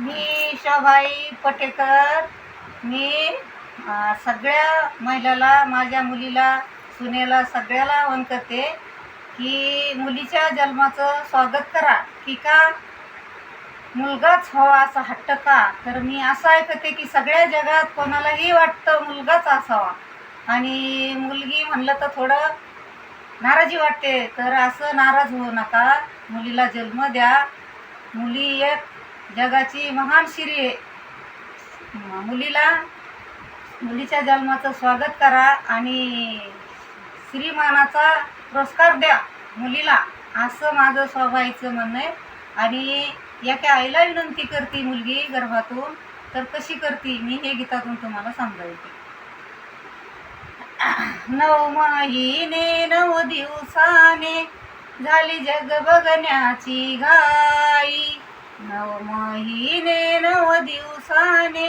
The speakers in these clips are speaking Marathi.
मी शोभाई पटेकर मी सगळ्या महिलाला माझ्या मुलीला सुनेला सगळ्याला आवाहन करते की मुलीच्या जन्माचं स्वागत करा. की का? मुलगाच हवा असा हट्ट का? तर मी असं ऐकते की सगळ्या जगात कोणालाही वाटतं मुलगाच असावा. आणि मुलगी म्हणलं तर थोडं नाराजी वाटते. तर असं नाराज होऊ नका. मुलीला जन्म द्या. मुली एक जगाची महान शिरी आहे. मुलीला मुलीच्या जन्माचं स्वागत करा आणि श्रीमानाचा पुरस्कार द्या मुलीला असं माझं स्वभावाचं म्हणणं आहे. आणि याच्या आईला विनंती करते मुलगी गर्भातून तर कशी करते मी हे गीतातून तुम्हाला समजावते नऊ महिने नऊ दिवसाने झाली जग बघण्याची घाई. नऊ महिने नव दिवसाने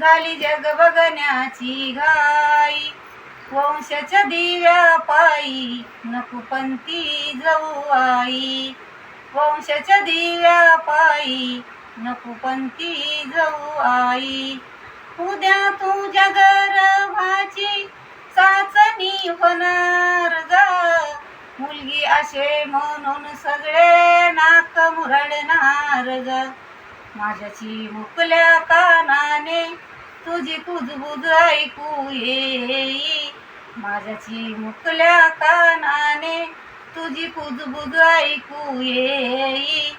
झाली जग बघण्याची घाई. वंशाच्या दिव्या पायी नकुपंती जाऊ आई. वंशाच्या दिव्या पायी नकुपंती जाऊ आई. उद्या तुझ्या गर्भाची चाचणी होणार गा असे म्हणून सगळे नाक मुरडणार ग. माझ्याची मुकल्या कानाने तुझी कुजबुज ऐकू येई. माझ्याची मुकल्या कानाने तुझी कुजबुज ऐकू येई.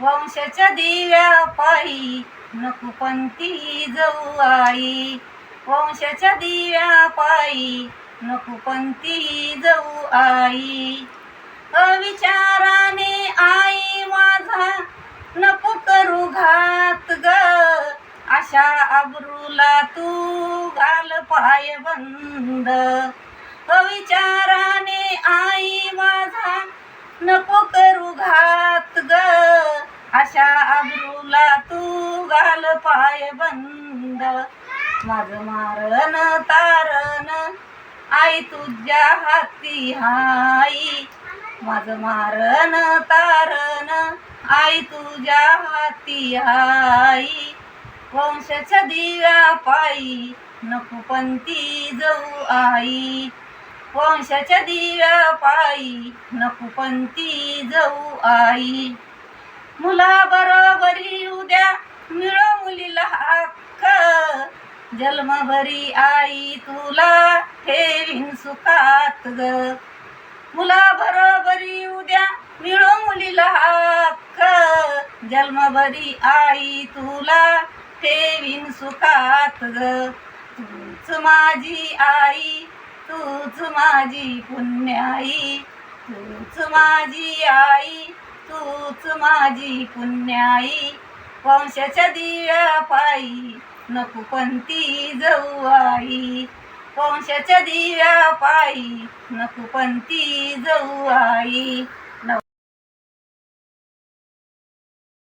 वंशाच्या दिव्या पायी नकुपंती जाऊ आई. वंशाच्या दिव्या पायी नकुपंती जाऊ आई. अविचाराने आई माझा नको करू घात ग. अशा अब्रूला तू घाल पाय बंद. अविचाराने आई माझा नको करू घात ग. अशा अब्रूला तू घाल पाय बंद. माझं मारण तारण आई तुझ्या हाती हाई. माझं मारण तारण आई तुझ्या हाती आई वंशाच्या दिव्या पायी नकुपंती जाऊ आई. वंशाच्या दिव्या पायी नकुपंती जाऊ आई. मुला बरोबरी उद्या मिळो मुलीला हक्क. जन्मभरी आई तुला हे विन सुखात ग. मुला बरोबरी उद्या मिळो मुलीला हक्क. जन्मभरी आई तुला ठेवीन सुखात ग. तूच माझी आई तूच माझी पुण्याई. तूच माझी आई तूच माझी पुण्याई. वंशाच्या दिव्या पायी नकुपंती जाऊ आई. वंशाच्या दिव्या पायी नकुपंती जाऊ आई.